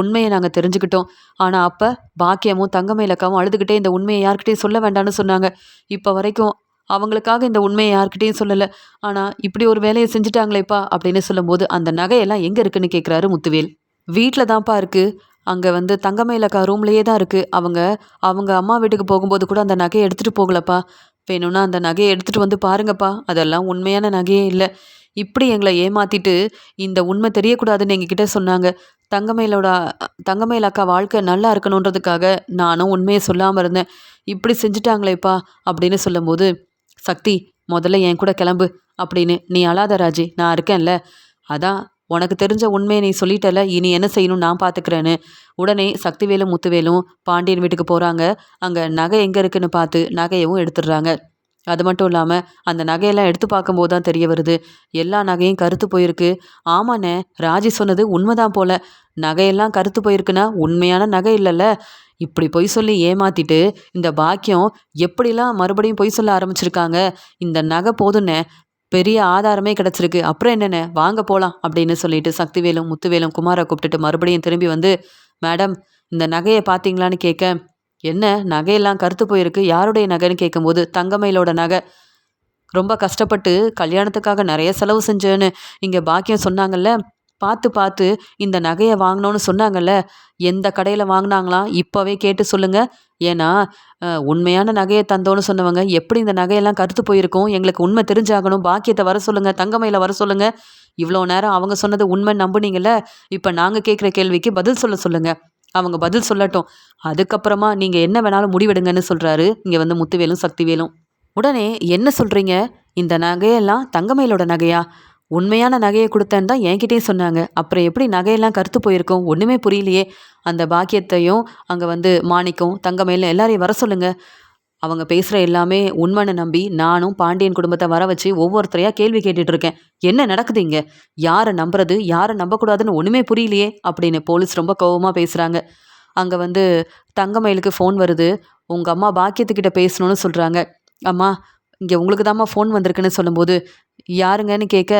உண்மையை நாங்கள் தெரிஞ்சுக்கிட்டோம். ஆனால் அப்போ பாக்கியமும் தங்கமயிலக்காவும் அழுதுகிட்டே இந்த உண்மையை யார்கிட்டையும் சொல்ல வேண்டாம்னு சொன்னாங்க. இப்போ வரைக்கும் அவங்களுக்காக இந்த உண்மையை யார்கிட்டையும் சொல்லலை. ஆனால் இப்படி ஒரு வேலையை செஞ்சுட்டாங்களேப்பா அப்படின்னு சொல்லும்போது அந்த நகையெல்லாம் எங்கே இருக்குன்னு கேட்குறாரு முத்துவேல். வீட்டில் தான்ப்பா இருக்குது அங்கே வந்து தங்கமயிலக்கா ரூம்லேயே தான் இருக்குது அவங்க அவங்க அம்மா வீட்டுக்கு போகும்போது கூட அந்த நகையை எடுத்துகிட்டு போகலப்பா. வேணும்னா அந்த நகையை எடுத்துகிட்டு வந்து பாருங்கப்பா. அதெல்லாம் உண்மையான நகையே இல்லை. இப்படி எங்களை ஏமாத்திட்டு இந்த உண்மை தெரியக்கூடாதுன்னு எங்ககிட்ட சொன்னாங்க. தங்கமயிலோட தங்கமயில் அக்கா வாழ்க்கை நல்லா இருக்கணுன்றதுக்காக நானும் உண்மையை சொல்லாமல் இருந்தேன். இப்படி செஞ்சுட்டாங்களேப்பா அப்படின்னு சொல்லும்போது சக்தி முதல்ல என் கூட கிளம்பு அப்படின்னு நீ அழாத ராஜி நான் இருக்கேன்ல. அதான் உனக்கு தெரிஞ்ச உண்மையை நீ சொல்லிட்டல இனி என்ன செய்யணும் நான் பார்த்துக்கிறேன்னு உடனே சக்திவேலும் முத்துவேலும் பாண்டியன் வீட்டுக்கு போகிறாங்க அங்கே நகை எங்கே இருக்குன்னு பார்த்து நகையவும் எடுத்துடுறாங்க. அது மட்டும் இல்லாமல் அந்த நகையெல்லாம் எடுத்து பார்க்கும்போது தான் தெரிய வருது. எல்லா நகையும் கருத்து போயிருக்கு. ஆமாண்ணே ராஜி சொன்னது உண்மைதான் போல. நகையெல்லாம் கருத்து போயிருக்குன்னா உண்மையான நகை இல்லைல்ல. இப்படி பொய் சொல்லி ஏமாத்திட்டு இந்த பாக்கியம் எப்படிலாம் மறுபடியும் பொய் சொல்ல ஆரம்பிச்சிருக்காங்க? இந்த நகை போதுண்ணே பெரிய ஆதாரமே கிடச்சிருக்கு. அப்புறம் என்னென்ன வாங்க போகலாம் அப்படின்னு சொல்லிட்டு சக்திவேலும் முத்துவேலும் குமாரை கூப்பிட்டுட்டு மறுபடியும் திரும்பி வந்து மேடம் இந்த நகையை பார்த்தீங்களான்னு கேட்க என்ன நகையெல்லாம் கருத்து போயிருக்கு? யாருடைய நகைன்னு கேட்கும்போது தங்கமயிலோட நகை. ரொம்ப கஷ்டப்பட்டு கல்யாணத்துக்காக நிறைய செலவு செஞ்சேன்னு இங்கே பாக்கியம் சொன்னாங்கல்ல? பார்த்து பார்த்து இந்த நகையை வாங்கினோன்னு சொன்னாங்கல்ல? எந்த கடையில் வாங்கினாங்களாம் இப்போவே கேட்டு சொல்லுங்கள் ஏன்னா உண்மையான நகையை தந்தோன்னு சொன்னவங்க எப்படி இந்த நகையெல்லாம் கருத்து போயிருக்கும்? எங்களுக்கு உண்மை தெரிஞ்சாகணும். பாக்கியத்தை வர சொல்லுங்கள் தங்கமையில் வர சொல்லுங்கள் இவ்வளோ நேரம் அவங்க சொன்னது உண்மை நம்புனீங்கல்ல? இப்போ நாங்கள் கேட்குற கேள்விக்கு பதில் சொல்ல சொல்லுங்கள் அவங்க பதில் சொல்லட்டும். அதுக்கப்புறமா நீங்கள் என்ன வேணாலும் முடிவெடுங்கன்னு சொல்கிறாரு இங்கே வந்து முத்துவேலும் சக்திவேலும். உடனே என்ன சொல்கிறீங்க இந்த நகையெல்லாம் தங்கமயிலோட நகையா? உண்மையான நகையை கொடுத்தேன்னு தான் என்கிட்டயும் சொன்னாங்க. அப்புறம் எப்படி நகையெல்லாம் கருத்து போயிருக்கோம்? ஒன்றுமே புரியலையே. அந்த பாக்கியத்தையும் அங்கே வந்து மாணிக்கம் தங்கமயிலும் எல்லாரையும் வர சொல்லுங்கள் அவங்க பேசுகிற எல்லாமே உண்மைன்னு நம்பி நானும் பாண்டியன் குடும்பத்தை வர வச்சு ஒவ்வொருத்தரையாக கேள்வி கேட்டுட்டு இருக்கேன். என்ன நடக்குது இங்கே? யாரை நம்புறது? யாரை நம்பக்கூடாதுன்னு ஒன்றுமே புரியலையே அப்படின்னு போலீஸ் ரொம்ப கோவமாக பேசுகிறாங்க அங்கே வந்து தங்கமயிலுக்கு ஃபோன் வருது. உங்கள் அம்மா பாக்கியத்துக்கிட்ட பேசணும்னு சொல்கிறாங்க அம்மா இங்கே உங்களுக்கு தாம்மா ஃபோன் வந்திருக்குன்னு சொல்லும்போது யாருங்கன்னு கேட்க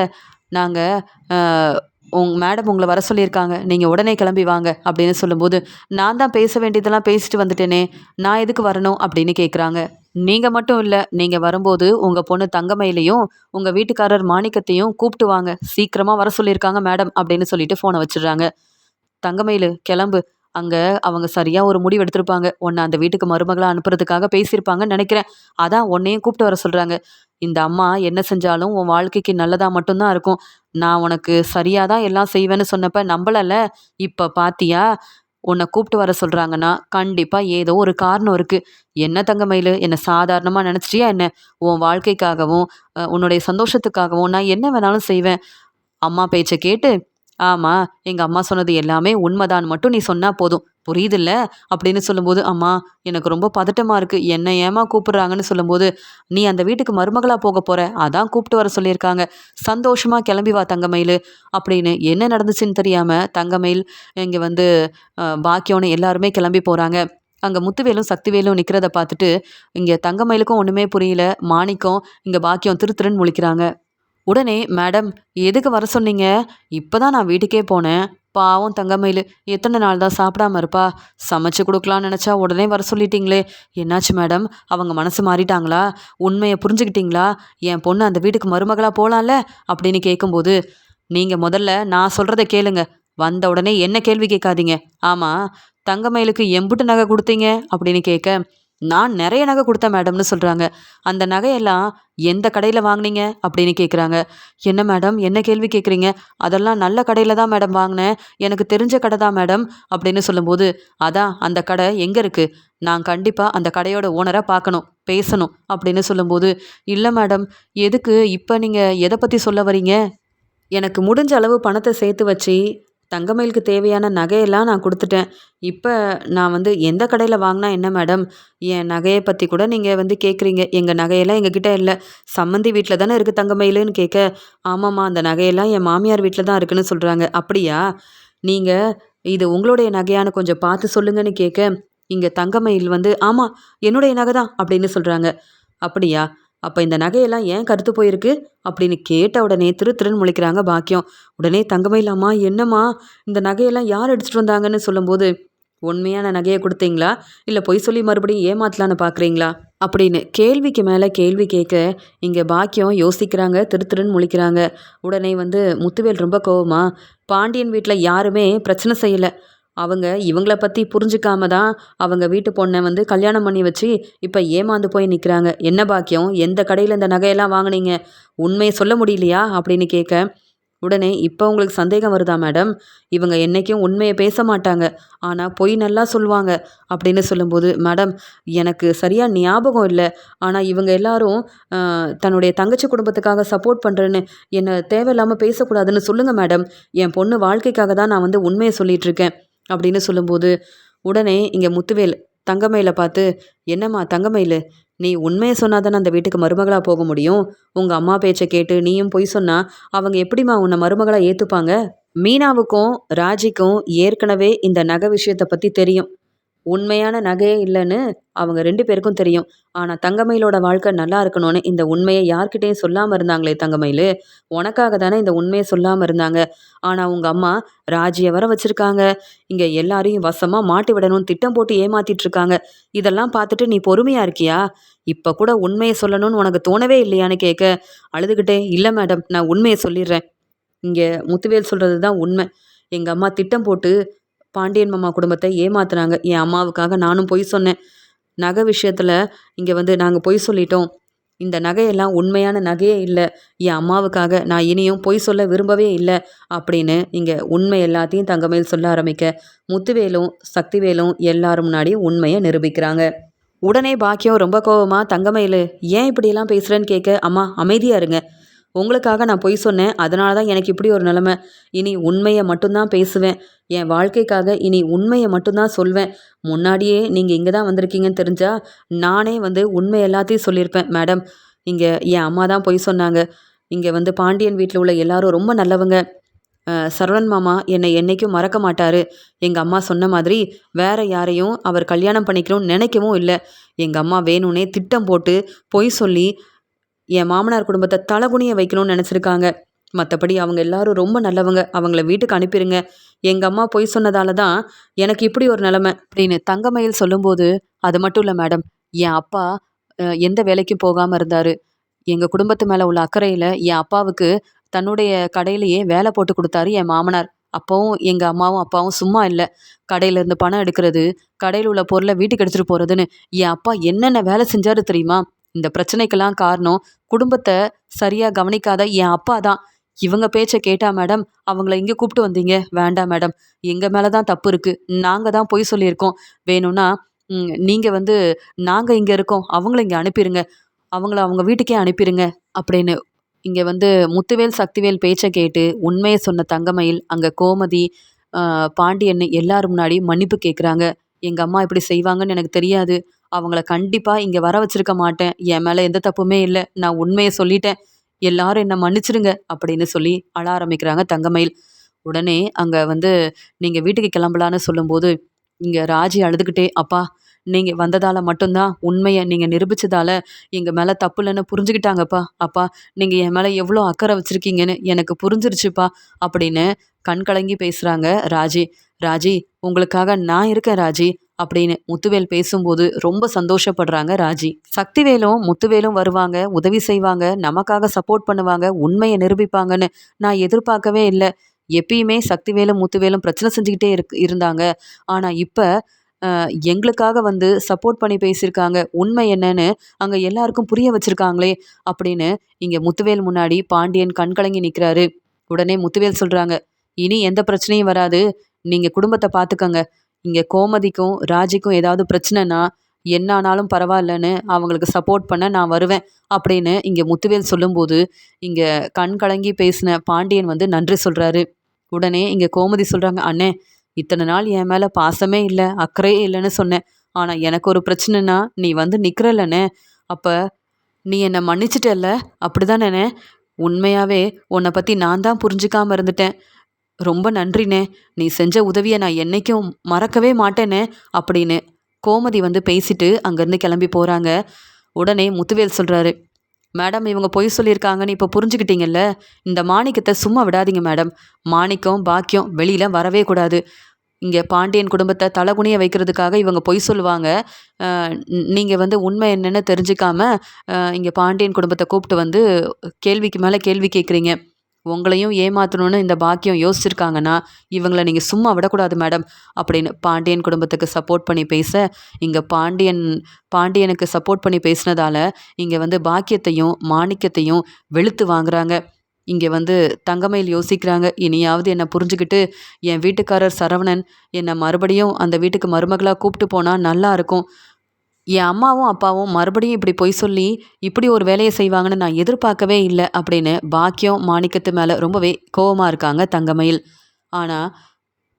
நாங்கள் உங் மேடம் உங்களை வர சொல்லியிருக்காங்க. நீங்கள் உடனே கிளம்பி வாங்க அப்படின்னு சொல்லும்போது நான் தான் பேச வேண்டியதெல்லாம் பேசிட்டு வந்துட்டேனே. நான் எதுக்கு வரணும் அப்படின்னு கேட்குறாங்க நீங்கள் மட்டும் இல்லை நீங்கள் வரும்போது உங்கள் பொண்ணு தங்கமையிலையும் உங்கள் வீட்டுக்காரர் மாணிக்கத்தையும் கூப்பிட்டு வாங்க. சீக்கிரமாக வர சொல்லியிருக்காங்க மேடம் அப்படின்னு சொல்லிட்டு ஃபோனை வச்சிடுறாங்க. தங்கமயிலு கிளம்பு. அங்கே அவங்க சரியாக ஒரு முடிவு எடுத்திருப்பாங்க. உன்னை அந்த வீட்டுக்கு மருமகளாக அனுப்புறதுக்காக பேசியிருப்பாங்கன்னு நினைக்கிறேன். அதான் உன்னையும் கூப்பிட்டு வர சொல்கிறாங்க இந்த அம்மா என்ன செஞ்சாலும் உன் வாழ்க்கைக்கு நல்லதாக மட்டும்தான் இருக்கும். நான் உனக்கு சரியாக தான் எல்லாம் செய்வேன்னு சொன்னப்ப நம்பலல்ல. இப்போ பாத்தியா? உன்னை கூப்பிட்டு வர சொல்கிறாங்கன்னா கண்டிப்பாக ஏதோ ஒரு காரணம் இருக்குது என்ன தங்கமயில்? என்னை சாதாரணமாக நினச்சிட்டியா என்ன? உன் வாழ்க்கைக்காகவும் உன்னுடைய சந்தோஷத்துக்காகவும் நான் என்ன வேணாலும் செய்வேன். அம்மா பேச்சை கேட்டு ஆமாம் எங்கள் அம்மா சொன்னது எல்லாமே உண்மைதான். மட்டும் நீ சொன்னால் போதும். புரியுதில்ல? அப்படின்னு சொல்லும்போது அம்மா எனக்கு ரொம்ப பதட்டமாக இருக்குது என்ன ஏமா கூப்பிடுறாங்கன்னு சொல்லும்போது நீ அந்த வீட்டுக்கு மருமகளாக போக போகிற அதான் கூப்பிட்டு வர சொல்லியிருக்காங்க. சந்தோஷமாக கிளம்பி வா தங்கமயில் அப்படின்னு என்ன நடந்துச்சுன்னு தெரியாமல் தங்கமயில் இங்கே வந்து பாக்கியோன்னு எல்லாருமே கிளம்பி போகிறாங்க அங்கே முத்துவேலும் சக்திவேலும் நிற்கிறத பார்த்துட்டு இங்கே தங்கமயிலுக்கும் ஒன்றுமே புரியல. மாணிக்கம் இங்கே பாக்கியம் திரு திருன்னு முழிக்கிறாங்க. உடனே மேடம் எதுக்கு வர சொன்னீங்க? இப்போ தான் நான் வீட்டுக்கே போனேன். பாவம் தங்கமயில் எத்தனை நாள் தான் சாப்பிடாம இருப்பா? சமைச்சு கொடுக்கலான்னு நினச்சா உடனே வர சொல்லிட்டீங்களே. என்னாச்சு மேடம்? அவங்க மனசு மாறிட்டாங்களா? உண்மையை புரிஞ்சுக்கிட்டீங்களா? என் பொண்ணு அந்த வீட்டுக்கு மருமகளாக போகலாம்ல அப்படின்னு கேட்கும்போது நீங்கள் முதல்ல நான் சொல்கிறத கேளுங்க. வந்த உடனே என்ன கேள்வி கேட்காதீங்க. ஆமாம் தங்கமயிலுக்கு எம்புட்டு நகை கொடுத்தீங்க? அப்படின்னு கேட்க நான் நிறைய நகை கொடுத்தேன் மேடம்னு சொல்கிறாங்க அந்த நகையெல்லாம் எந்த கடையில் வாங்குனீங்க? அப்படின்னு கேட்குறாங்க என்ன மேடம்? என்ன கேள்வி கேட்குறீங்க அதெல்லாம் நல்ல கடையில் தான் மேடம் வாங்கினேன். எனக்கு தெரிஞ்ச கடை தான் மேடம் அப்படின்னு சொல்லும்போது அதான் அந்த கடை எங்கே இருக்குது நான் கண்டிப்பாக அந்த கடையோட ஓனரை பார்க்கணும் பேசணும் அப்படின்னு சொல்லும்போது இல்லை மேடம் எதுக்கு இப்போ நீங்கள் எதை பற்றி சொல்ல வரீங்க? எனக்கு முடிஞ்ச அளவு பணத்தை சேர்த்து வச்சு தங்கமயிலுக்கு தேவையான நகையெல்லாம் நான் கொடுத்துட்டேன். இப்போ நான் வந்து எந்த கடையில் வாங்கினா என்ன மேடம்? என் நகையை பற்றி கூட நீங்கள் வந்து கேட்குறீங்க எங்கள் நகையெல்லாம் எங்ககிட்ட இல்லை. சம்மந்தி வீட்டில் தானே இருக்குது தங்கமயிலுன்னு கேட்க ஆமாம்மா அந்த நகையெல்லாம் என் மாமியார் வீட்டில் தான் இருக்குன்னு சொல்கிறாங்க அப்படியா? நீங்கள் இது உங்களுடைய நகையானு கொஞ்சம் பார்த்து சொல்லுங்கன்னு கேட்க இங்கே தங்கமயில் வந்து ஆமாம் என்னுடைய நகை தான் அப்படின்னு சொல்கிறாங்க அப்படியா? அப்போ இந்த நகையெல்லாம் ஏன் கருத்து போயிருக்கு? அப்படின்னு கேட்ட உடனே திரு திருன்னு முழிக்கிறாங்க பாக்கியம். உடனே தங்கமே இல்லாமா என்னம்மா? இந்த நகையெல்லாம் யார் எடுத்துகிட்டு வந்தாங்கன்னு சொல்லும்போது உண்மையான நகையை கொடுத்தீங்களா? இல்லை பொய் சொல்லி மறுபடியும் ஏமாத்தலான்னு பார்க்குறீங்களா அப்படின்னு கேள்விக்கு மேலே கேள்வி கேட்க இங்கே பாக்கியம் யோசிக்கிறாங்க திரு திருன்னு முழிக்கிறாங்க. உடனே வந்து முத்துவேல் ரொம்ப கோவமா? பாண்டியன் வீட்டில் யாருமே பிரச்சனை செய்யலை. அவங்க இவங்கள பற்றி புரிஞ்சுக்காம தான் அவங்க வீட்டு பொண்ணை வந்து கல்யாணம் பண்ணி வச்சு இப்போ ஏமாந்து போய் நிற்கிறாங்க என்ன பாக்கியம்? எந்த கடையில் இந்த நகையெல்லாம் வாங்குனீங்க? உண்மையை சொல்ல முடியலையா? அப்படின்னு கேட்க உடனே இப்போ உங்களுக்கு சந்தேகம் வருதா மேடம்? இவங்க என்றைக்கும் உண்மையை பேச மாட்டாங்க. ஆனால் பொய் நல்லா சொல்லுவாங்க அப்படின்னு சொல்லும்போது மேடம் எனக்கு சரியாக ஞாபகம் இல்லை. ஆனால் இவங்க எல்லாரும் தன்னுடைய தங்கச்சி குடும்பத்துக்காக சப்போர்ட் பண்ணுறேன்னு என்னை தேவையில்லாமல் பேசக்கூடாதுன்னு சொல்லுங்கள் மேடம். என் பொண்ணு வாழ்க்கைக்காக தான் நான் வந்து உண்மையை சொல்லிகிட்ருக்கேன் அப்படின்னு சொல்லும்போது உடனே இங்கே முத்துவேல் தங்கமயில பார்த்து என்னம்மா தங்கமயிலு நீ உண்மையை சொன்னாதானே அந்த வீட்டுக்கு மருமகளாக போக முடியும்? உங்கள் அம்மா பேச்சை கேட்டு நீயும் பொய் சொன்னா அவங்க எப்படிம்மா உன்னை மருமகளாக ஏற்றுப்பாங்க மீனாவுக்கும் ராஜிக்கும் ஏற்கனவே இந்த நகை விஷயத்தை பற்றி தெரியும். உண்மையான நகையே இல்லைன்னு அவங்க ரெண்டு பேருக்கும் தெரியும். ஆனால் தங்கமயிலோட வாழ்க்கை நல்லா இருக்கணும்னு இந்த உண்மையை யார்கிட்டையும் சொல்லாமல் இருந்தாங்களே தங்கமயில்? உனக்காக தானே இந்த உண்மையை சொல்லாமல் இருந்தாங்க. ஆனால் உங்கள் அம்மா ராஜியை வர வச்சுருக்காங்க. இங்கே எல்லாரையும் வசமாக மாட்டி விடணும்னு திட்டம் போட்டு ஏமாத்திட்டு இருக்காங்க. இதெல்லாம் பார்த்துட்டு நீ பொறுமையாக இருக்கியா? இப்போ கூட உண்மையை சொல்லணும்னு உனக்கு தோணவே இல்லையான்னு கேட்க அழுதுகிட்டே இல்லை மேடம் நான் உண்மையை சொல்லிடுறேன். இங்கே முத்துவேல் சொல்கிறது தான் உண்மை. எங்கள் அம்மா திட்டம் போட்டு பாண்டியன் மாமா குடும்பத்தை ஏமாத்துனாங்க. என் அம்மாவுக்காக நானும் பொய் சொன்னேன். நகை விஷயத்தில் இங்கே வந்து நாங்கள் பொய் சொல்லிட்டோம். இந்த நகையெல்லாம் உண்மையான நகையே இல்லை. என் அம்மாவுக்காக நான் இனியும் பொய் சொல்ல விரும்பவே இல்லை அப்படின்னு இங்கே உண்மை எல்லாத்தையும் தங்கமேல் சொல்ல ஆரம்பிக்க முத்துவேலும் சக்திவேலும் எல்லாரும் முன்னாடி உண்மையை நிரூபிக்கிறாங்க. உடனே பாக்கியம் ரொம்ப கோபமாக தங்கமயில் ஏன் இப்படியெல்லாம் பேசுகிறேன்னு கேட்க அம்மா அமைதியாக இருங்க. உங்களுக்காக நான் பொய் சொன்னேன். அதனால தான் எனக்கு இப்படி ஒரு நிலைமை. இனி உண்மையை மட்டும்தான் பேசுவேன். என் வாழ்க்கைக்காக இனி உண்மையை மட்டும்தான் சொல்வேன். முன்னாடியே நீங்கள் இங்கே தான் வந்திருக்கீங்கன்னு தெரிஞ்சால் நானே வந்து உண்மை எல்லாத்தையும் சொல்லியிருப்பேன் மேடம். இங்கே என் அம்மா தான் பொய் சொன்னாங்க. இங்கே வந்து பாண்டியன் வீட்டில் உள்ள எல்லாரும் ரொம்ப நல்லவங்க. சரவணன் மாமா என்னை என்றைக்கும் மறக்க மாட்டார். எங்கள் அம்மா சொன்ன மாதிரி வேற யாரையும் அவர் கல்யாணம் பண்ணிக்கணும்னு நினைக்கவும் இல்லை. எங்கள் அம்மா வேணும்னே திட்டம் போட்டு பொய் சொல்லி என் மாமனார் குடும்பத்தை தலகுனிய வைக்கணும்னு நினச்சிருக்காங்க. மற்றபடி அவங்க எல்லாரும் ரொம்ப நல்லவங்க. அவங்கள வீட்டுக்கு அனுப்பிடுங்க எங்கள் அம்மா பொய் சொன்னதால தான் எனக்கு இப்படி ஒரு நிலமை அப்படின்னு தங்கமயில் சொல்லும்போது அது மட்டும் இல்லை மேடம் என் அப்பா எந்த வேலைக்கும் போகாமல் இருந்தார். எங்கள் குடும்பத்து மேலே உள்ள அக்கறையில் என் அப்பாவுக்கு தன்னுடைய கடையிலேயே வேலை போட்டு கொடுத்தாரு என் மாமனார். அப்பவும் எங்கள் அம்மாவும் அப்பாவும் சும்மா இல்லை. கடையிலேருந்து பணம் எடுக்கிறது கடையில் உள்ள பொருளை வீட்டுக்கு எடுத்துகிட்டு போகிறதுன்னு என் அப்பா என்னென்ன வேலை செஞ்சாரு தெரியுமா? இந்த பிரச்சனைக்கெல்லாம் காரணம் குடும்பத்தை சரியாக கவனிக்காத என் அப்பா தான். இவங்க பேச்சை கேட்டா மேடம் அவங்கள இங்கே கூப்பிட்டு வந்தீங்க? வேண்டாம் மேடம். எங்கள் மேலே தான் தப்பு இருக்குது நாங்கள் தான் பொய் சொல்லியிருக்கோம். வேணும்னா நீங்கள் வந்து நாங்கள் இங்கே இருக்கோம். அவங்கள இங்கே அனுப்பிடுங்க அவங்கள அவங்க வீட்டுக்கே அனுப்பிடுங்க அப்படின்னு இங்கே வந்து முத்துவேல் சக்திவேல் பேச்சை கேட்டு உண்மையை சொன்ன தங்கமயில் அங்கே கோமதி பாண்டியன் எல்லாரும் முன்னாடி மன்னிப்பு கேட்குறாங்க எங்கள் அம்மா இப்படி செய்வாங்கன்னு எனக்கு தெரியாது. அவங்கள கண்டிப்பாக இங்கே வர வச்சிருக்க மாட்டேன். என் மேலே எந்த தப்புமே இல்லை. நான் உண்மையை சொல்லிட்டேன். எல்லாரும் என்னை மன்னிச்சிருங்க அப்படின்னு சொல்லி அழ ஆரம்பிக்கிறாங்க தங்கமயில். உடனே அங்கே வந்து நீங்கள் வீட்டுக்கு கிளம்பலான்னு சொல்லும்போது இங்கே ராஜி அழுதுகிட்டே அப்பா நீங்கள் வந்ததால் மட்டும்தான் உண்மையை நீங்கள் நிரூபித்ததால எங்கள் மேலே தப்பு இல்லைன்னு புரிஞ்சுக்கிட்டாங்கப்பா அப்பா நீங்கள் என் மேலே எவ்வளோ அக்கறை வச்சுருக்கீங்கன்னு எனக்கு புரிஞ்சிருச்சுப்பா அப்படின்னு கண் கலங்கி பேசுகிறாங்க ராஜி. ராஜி உங்களுக்காக நான் இருக்கேன் ராஜி அப்படின்னு முத்துவேல் பேசும்போது ரொம்ப சந்தோஷப்படுறாங்க ராஜி. சக்திவேலும் முத்துவேலும் வருவாங்க உதவி செய்வாங்க நமக்காக சப்போர்ட் பண்ணுவாங்க உண்மையை நிரூபிப்பாங்கன்னு நான் எதிர்பார்க்கவே இல்லை. எப்பயுமே சக்திவேலும் முத்துவேலும் பிரச்சனை செஞ்சுக்கிட்டே இருக்கு இருந்தாங்க. ஆனால் இப்போ எங்களுக்காக வந்து சப்போர்ட் பண்ணி பேசியிருக்காங்க உண்மை என்னன்னு அங்கே எல்லாருக்கும் புரிய வச்சுருக்காங்களே அப்படின்னு இங்கே முத்துவேல் முன்னாடி பாண்டியன் கண்கலங்கி நிற்கிறாரு உடனே முத்துவேல் சொல்கிறாங்க இனி எந்த பிரச்சனையும் வராது நீங்கள் குடும்பத்தை பார்த்துக்கங்க இங்கே கோமதிக்கும் ராஜிக்கும் ஏதாவது பிரச்சனைனா என்ன ஆனாலும் பரவாயில்லன்னு அவங்களுக்கு சப்போர்ட் பண்ண நான் வருவேன் அப்படின்னு இங்கே முத்துவேல் சொல்லும்போது இங்கே கண் கலங்கி பேசின பாண்டியன் வந்து நன்றி சொல்கிறாரு உடனே இங்கே கோமதி சொல்கிறாங்க அண்ணே இத்தனை நாள் என் மேலே பாசமே இல்லை அக்கறையே இல்லைன்னு சொன்னேன். ஆனால் எனக்கு ஒரு பிரச்சனைனா நீ வந்து நிற்கிறல்லண்ணே அப்போ நீ என்னை மன்னிச்சிட்டல்ல? அப்படி தானே உண்மையாகவே உன்னை பற்றி நான் தான் புரிஞ்சுக்காமல் இருந்துட்டேன். ரொம்ப நன்றிண்ணே. நீ செஞ்ச உதவியை நான் என்னைக்கும் மறக்கவே மாட்டேனே அப்படின்னு கோமதி வந்து பேசிட்டு அங்கேருந்து கிளம்பி போகிறாங்க உடனே முத்துவேல் சொல்கிறாரு மேடம் இவங்க பொய் சொல்லியிருக்காங்கன்னு இப்போ புரிஞ்சுக்கிட்டீங்கல்ல? இந்த மாணிக்கத்தை சும்மா விடாதீங்க மேடம். மாணிக்கம் பாக்கியம் வெளியில் வரவே கூடாது. இங்கே பாண்டியன் குடும்பத்தை தலகுனிய வைக்கிறதுக்காக இவங்க பொய் சொல்லுவாங்க. நீங்கள் வந்து உண்மை என்னென்னு தெரிஞ்சுக்காம இங்கே பாண்டியன் குடும்பத்தை கூப்பிட்டு வந்து கேள்விக்கு மேலே கேள்வி கேட்குறீங்க உங்களையும் ஏமாற்றணும்னு இந்த பாக்கியம் யோசிச்சிருக்காங்கன்னா இவங்களை நீங்கள் சும்மா விடக்கூடாது மேடம். அப்படின்னு பாண்டியன் குடும்பத்துக்கு சப்போர்ட் பண்ணி பேச இங்கே பாண்டியன் பாண்டியனுக்கு சப்போர்ட் பண்ணி பேசினதால இங்கே வந்து பாக்கியத்தையும் மாணிக்கத்தையும் வெளுத்து வாங்குறாங்க. இங்கே வந்து தங்கமையில் யோசிக்கிறாங்க இனியாவது என்னை புரிஞ்சுக்கிட்டு என் வீட்டுக்காரர் சரவணன் என்னை மறுபடியும் அந்த வீட்டுக்கு மருமகளாக கூப்பிட்டு போனால் நல்லா இருக்கும். என் அம்மாவும் அப்பாவும் மறுபடியும் இப்படி பொய் சொல்லி இப்படி ஒரு வேலையை செய்வாங்கன்னு நான் எதிர்பார்க்கவே இல்லை அப்படின்னு பாக்கியம் மாணிக்கத்து மேலே ரொம்பவே கோவமாக இருக்காங்க தங்கமயில். ஆனால்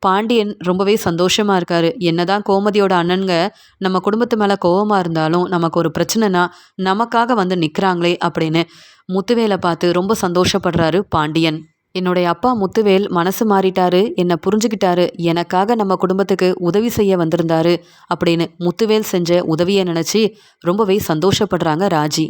பாண்டியன் ரொம்பவே சந்தோஷமாக இருக்காரு. என்னதான் கோமதியோட அண்ணனுங்க நம்ம குடும்பத்து மேலே கோவமாக இருந்தாலும் நமக்கு ஒரு பிரச்சனைனா நமக்காக வந்து நிற்கிறாங்களே அப்படின்னு முத்துவேலை பார்த்து ரொம்ப சந்தோஷப்படுறாரு பாண்டியன். என்னுடைய அப்பா முத்துவேல் மனசு மாறிட்டாரு என்னை புரிஞ்சுக்கிட்டாரு எனக்காக நம்ம குடும்பத்துக்கு உதவி செய்ய வந்திருந்தாரு அப்படின்னு முத்துவேல் செஞ்ச உதவியை நினச்சி ரொம்பவே சந்தோஷப்படுறாங்க ராஜி.